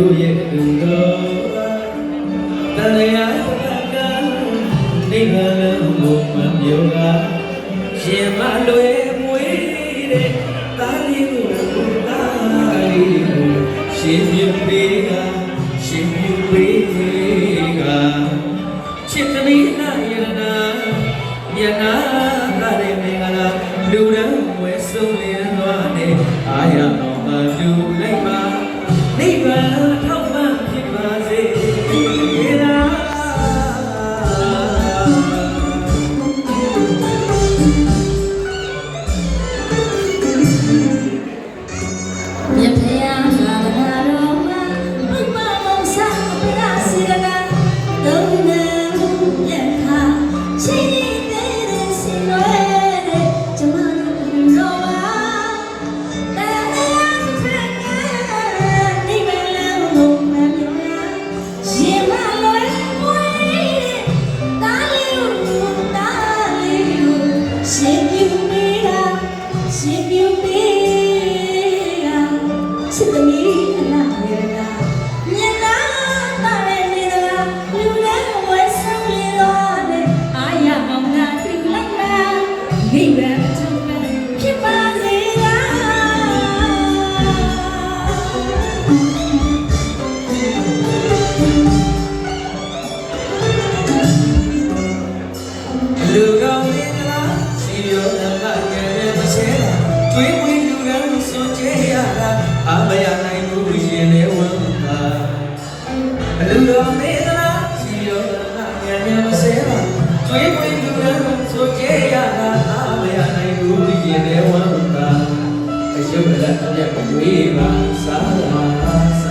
တို့ရဲ့ဒုတော်တန်လျာတကံနိဗ္ဗာန်လို့မပြောကရှင်မလွယ်မွေးတဲ့တာလီကိုတာလီကိုရှင်မြတ်ပေးကရှင်မြတ်ပေးကချစ်သမီးနာယရနာယနာကရေမင်္ဂလာလူရန်ဝဲဆုံးလင်းသွားတဲ့အာရတော်မလူလိုက်ပါနိဗ္ဗာန် ချစ်သမီးအနာရနာမြတ်နာတာရဲ့နေရာလူလည်းဝဲဆောင်ရတော့တဲ့အာရမောင်နာပြလိုက်မှာမိဘချုပ်ပဲဖြစ်ပါစေရာလူကောင်မင်္ဂလာစီရောအကငယ်နဲ့မဆဲတာတွေးဝေးလူကံစွန်ကြဲရတာ အမရနိုင်ဘူးရှင်နေဝမ်းသာလူကောင်မင်္ဂလာစီရောအကငယ်နဲ့မဆဲတာတွေးဝေးလူကံစွန်ကြဲရတာအမရနိုင်ဘူးရှင်နေဝမ်းသာအယုဒ္ဓလက်အမြတ်တွေးပါစားပါ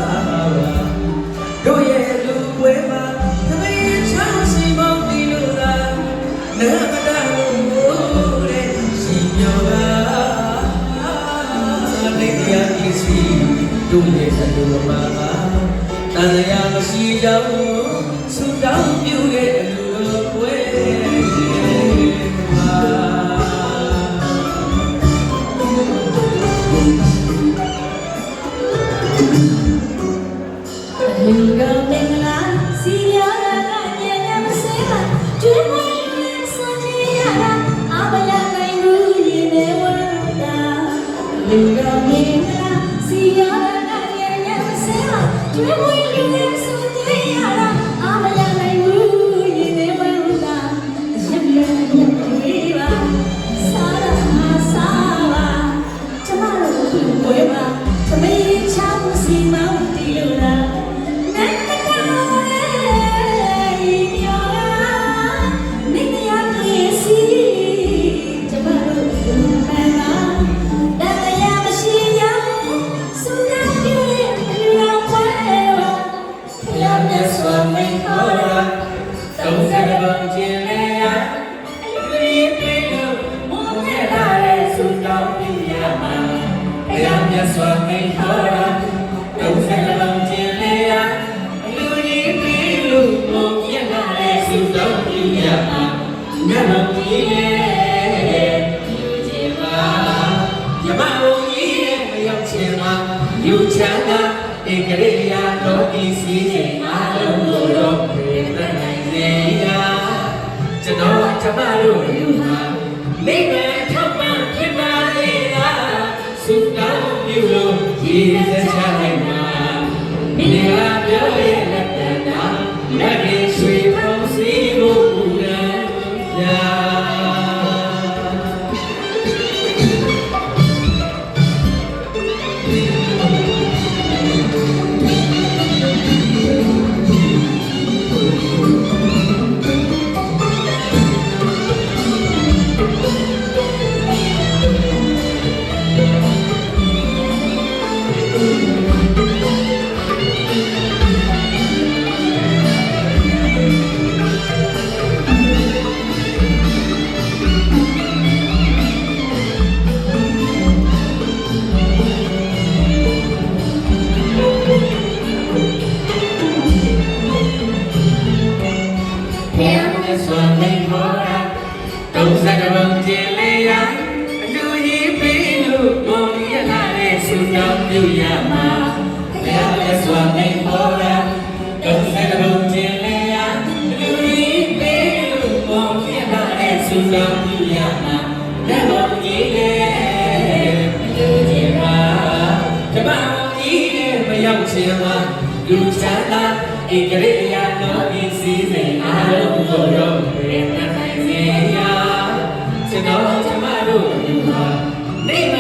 တို့ရဲ့အလိုမှာတန်ရာမရှိကြောင်းဆုတောင်းပြုတဲ့အလိုကွယ်လူကမင်္ဂလာစီရနာကညံ့မစေပါကျွေးမွေးလူလည်းစွန်ကြရတာအမရနိုင်ဘူးရင်နဲ့ဝမ်းသာလူကမင်္ဂလာစီရနာကညံ့မစေ ပါကျွေးမွေးလူ တ်စွာဘုရားခေါ်ရာသုံးဆယ်ဘုံကျင်လေရာလူကြီးပြေလို့မုန်းရတာရဲ့ဆုတောင်းပြရမှာမြတ်ဘုရားရဲ့လူကြီးပါယမဘုံကြီးရဲ့မရောက်ချင်မှာယူချမ်းသာဧကရိယာတော်ဒီစီခြင်းအလုံးကိုတော့ပြေတတ်နိုင်စေရာကျွန်တော်ကျမတို့ယူမှာမိဘ လို့ 天的算美好啊，都在这梦见了呀，路一比路多也那里是那路呀嘛，天的算美好啊，都在这梦见了呀，路一比路多也那里是那路呀嘛，那梦见嘞，路见嘛，这梦见嘞不要钱嘛，路钱呐。 ဧကရိယလောကိစီမေအာလောကောရောရေနမေယျစေတောဓမ္မတို့ယူဟာနေမ